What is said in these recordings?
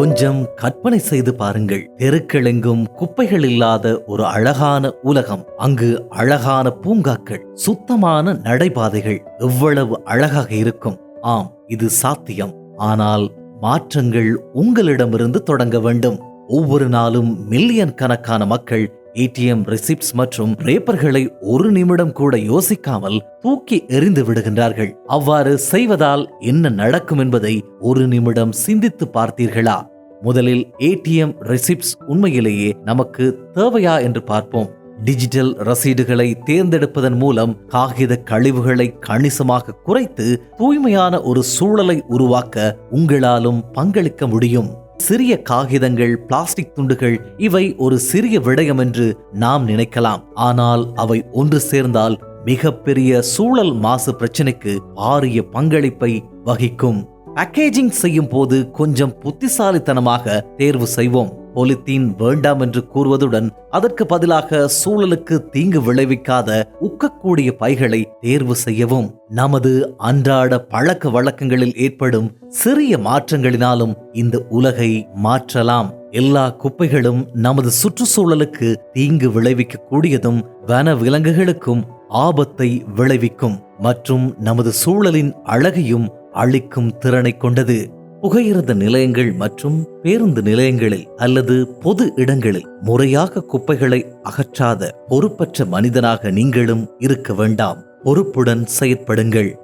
கொஞ்சம் கற்பனை செய்து பாருங்கள். தெருக்களெங்கும் குப்பைகள் இல்லாத ஒரு அழகான உலகம். அங்கு அழகான பூங்காக்கள் சுத்தமான நடைபாதைகள் எவ்வளவு அழகாக இருக்கும். ஆம் இது சாத்தியம். ஆனால் மாற்றங்கள் உங்களிடமிருந்து தொடங்க வேண்டும். ஒவ்வொரு நாளும் மில்லியன் கணக்கான மக்கள் ஏடிஎம் ரிசிப்ட்ஸ் மற்றும் ரேப்பர்களை ஒரு நிமிடம் கூட யோசிக்காமல் தூக்கி எறிந்து விடுகின்றார்கள். அவ்வாறு செய்வதால் என்ன நடக்கும் என்பதை ஒரு நிமிடம் சிந்தித்து பார்த்தீர்களா? முதலில் ஏடிஎம் ரெசிப்ட்ஸ் உண்மையிலேயே நமக்கு தேவையா என்று பார்ப்போம். டிஜிட்டல் ரசீடுகளை தேர்ந்தெடுப்பதன் மூலம் காகித கழிவுகளை கணிசமாக குறைத்து தூய்மையான ஒரு சூழலை உருவாக்க உங்களாலும் பங்களிக்க முடியும். சிறிய காகிதங்கள் பிளாஸ்டிக் துண்டுகள் இவை ஒரு சிறிய விடயம் என்று நாம் நினைக்கலாம். ஆனால் அவை ஒன்று சேர்ந்தால் மிகப்பெரிய சூழல் மாசு பிரச்சனைக்கு பாரிய பங்களிப்பை வகிக்கும். பேக்கேஜிங் செய்யும் போது கொஞ்சம் புத்திசாலித்தனமாக தேர்வு செய்வோம். பொலித்தீன் வேண்டாம் என்று கூறுவதுடன் அதற்கு பதிலாக சூழலுக்கு தீங்கு விளைவிக்காத உக்கக்கூடிய பைகளை தேர்வு செய்யவும். நமது அன்றாட பழக்க வழக்கங்களில் ஏற்படும் சிறிய மாற்றங்களினாலும் இந்த உலகை மாற்றலாம். எல்லா குப்பைகளும் நமது சுற்றுச்சூழலுக்கு தீங்கு விளைவிக்க கூடியதும் வன விலங்குகளுக்கும் ஆபத்தை விளைவிக்கும் மற்றும் நமது சூழலின் அழகையும் அழிக்கும் திறனை கொண்டது. புகையிரத நிலையங்கள் மற்றும் பேருந்து நிலையங்களில் அல்லது பொது இடங்களில் முறையாக குப்பைகளை அகற்றாத பொறுப்பற்ற மனிதனாக நீங்களும் இருக்க வேண்டாம். பொறுப்புடன் செயற்படுங்கள்.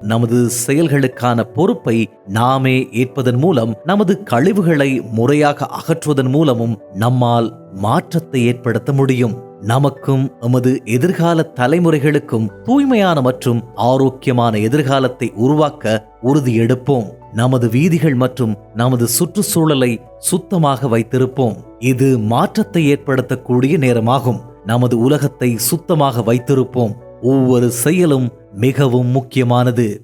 நமது செயல்களுக்கான பொறுப்பை நாமே ஏற்பதன் மூலம் நமது கழிவுகளை முறையாக அகற்றுவதன் மூலமும் நம்மால் மாற்றத்தை ஏற்படுத்த முடியும். நமக்கும் எமது எதிர்கால தலைமுறைகளுக்கும் தூய்மையான மற்றும் ஆரோக்கியமான எதிர்காலத்தை உருவாக்க உறுதியெடுப்போம் நமது வீதிகள் மற்றும் நமது சுற்றுச்சூழலை சுத்தமாக வைத்திருப்போம். இது மாற்றத்தை ஏற்படுத்தக்கூடிய நேரமாகும். நமது உலகத்தை சுத்தமாக வைத்திருப்போம். ஒவ்வொரு செயலும் மிகவும் முக்கியமானது.